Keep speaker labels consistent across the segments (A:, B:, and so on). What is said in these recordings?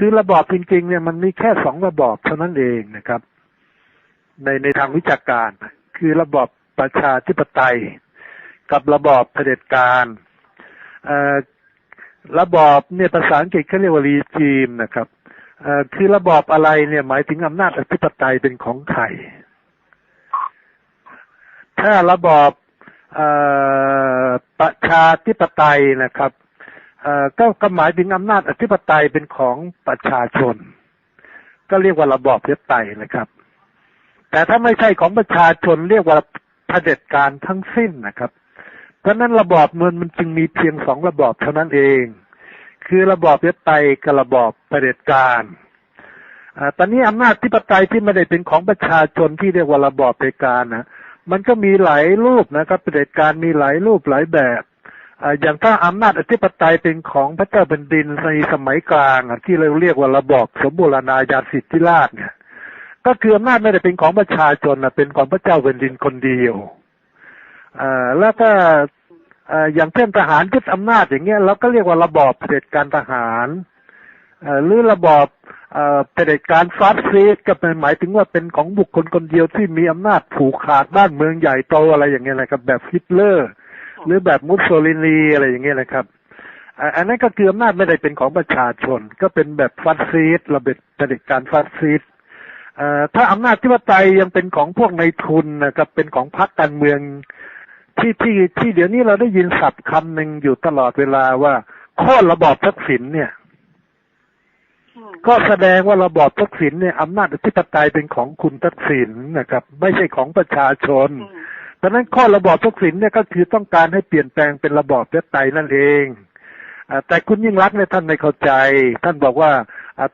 A: คือระบอบจริงๆเนี่ยมันมีแค่สองระบอบเท่านั้นเองนะครับ ในในทางวิชาการ คือระบอบประชาธิปไตย กับระบอบเผด็จการระบอบเนี่ยภาษาอังกฤษเขาเรียกว่ารีจีมนะครับคือระบอบอะไรเนี่ยหมายถึงอำนาจอธิปไตยเป็นของใครถ้าระบอบอประชาธิปไตยนะครับ ก็ก็หมายถึงอำนาจอธิปไตยเป็นของประชาชน ก็เรียกว่าระบอบเผด็จไตยนะครับ แต่ถ้าไม่ใช่ของประชาชนเรียกว่าเผด็จการทั้งสิ้นนะครับ เพราะนั้นระบอบเมืองมันจึงมีเพียงสองระบอบเท่านั้นเอง คือระบอบเผด็จไตยกับระบอบเผด็จการอตอนนี้อำนาจที่ปไตยที่ไม่ได้เป็นของประชาชนที่เรียกว่าระบอบเผด็จการนะมันก็มีหลายรูปนะครับเผด็จการมีหลายรูปหลายแบบ อ่าอย่างถ้าอำนาจอธิปไตยเป็นของพระเจ้าแผ่นดินในสมัยกลางที่เราเรียกว่าระบอบสมบูรณาญาสิทธิราชเนี่ย ก็คืออำนาจไม่ได้เป็นของประชาชนนะเป็นของพระเจ้าแผ่นดินคนเดียวอ่าแล้วก็อ่าอย่างเช่นทหารยึดอำนาจอย่างเงี้ยเราก็เรียกว่าระบอบเผด็จการทหารอ่าหรือระบอบเอ่อเผด็จการฟาสซิสต์ก็เป็นหมายถึงว่าเป็นของบุคคลคนเดียวที่มีอำนาจผูกขาดบ้านเมืองใหญ่โตอะไรอย่างเงี้ยนะครับแบบฮิตเลอร์ หรือแบบมุสโสลินีอะไรอย่างเงี้ยนะครับอ่าอันนั้นก็คืออำนาจไม่ได้เป็นของประชาชน ก็เป็นแบบฟาสซิสต์ระเบิดเผด็จการฟาสซิสต์เอ่อถ้าอำนาจที่ปไตยยังเป็นของพวกในายทุนนะครับเป็นของพรรคการเมือง ที่ที่ที่เดี๋ยวนี้เราได้ยินศัพท์คำหนึ่งอยู่ตลอดเวลาว่าโค่นระบอบทักษิณเนี่ย
B: อืม
A: ก็แสดงว่าระบอบทักษิณเนี่ยอำนาจอธิปไตยเป็นของคุณทักษิณนะครับ ไม่ใช่ของประชาชน
B: อื
A: เพราะนั้นข้อระบอบทักษิณเนี่ยก็คือต้องการให้เปลี่ยนแปลงเป็นระบอบประชาธิปไตนั่นเองอแต่คุณยิ่งรักเนี่ยท่านไม่เข้าใจ ท่านบอกว่า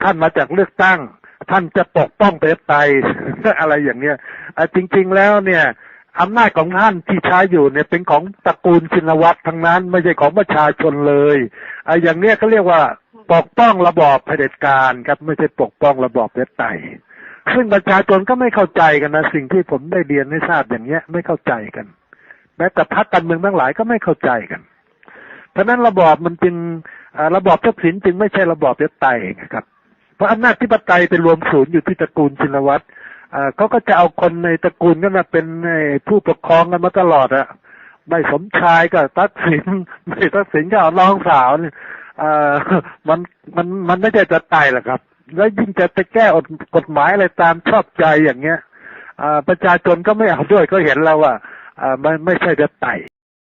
A: ท่านมาจากเลือกตั้ง ท่านจะปกป้องประชาธิปไตยอะไรอย่างเนี้ยจริง ๆแล้วเนี่ยอำนาจของท่านที่ใช้อยู่เนี่ยเป็นของตระกูลชินวัตรทั้งนั้น ไม่ใช่ของประชาชนเลยอ่าอย่างเนี้ยเขาเรียกว่าปกป้องระบอบเผด็จการครับไม่ใช่ปกป้องระบอบประชาธิปไต ซึ่งประชาชนก็ไม่เข้าใจกันนะสิ่งที่ผมได้เรียนให้ทราบอย่างเงี้ย ไม่เข้าใจกัน แม้แต่พรรคการเมืองทั้งหลายก็ไม่เข้าใจกัน เพราะนั้นระบอบมันจึงระบอบทักษิณจึงไม่ใช่ระบอบประชาธิปไตยครับ เพราะอำนาจที่ปไตยเป็นรวมศูนย์อยู่ที่ตระกูลชินวัตรเขาก็จะเอาคนในตระกูลนั้นนะเป็นผู้ปกครองกันมาตลอดอะไม่สมชายก็ทักษิณไม่ทักษิณก็เอาน้องสาวเนี่ยมันมันมันไม่ใช่จะตายหรอกครับ แล้วยิ่งจะไปแก้กฎหมายอะไรตามชอบใจอย่างเงี้ยประชาชนก็ไม่เอาด้วยก็เห็นแล้วว่าอ่ามันไม่ใช่จะไต่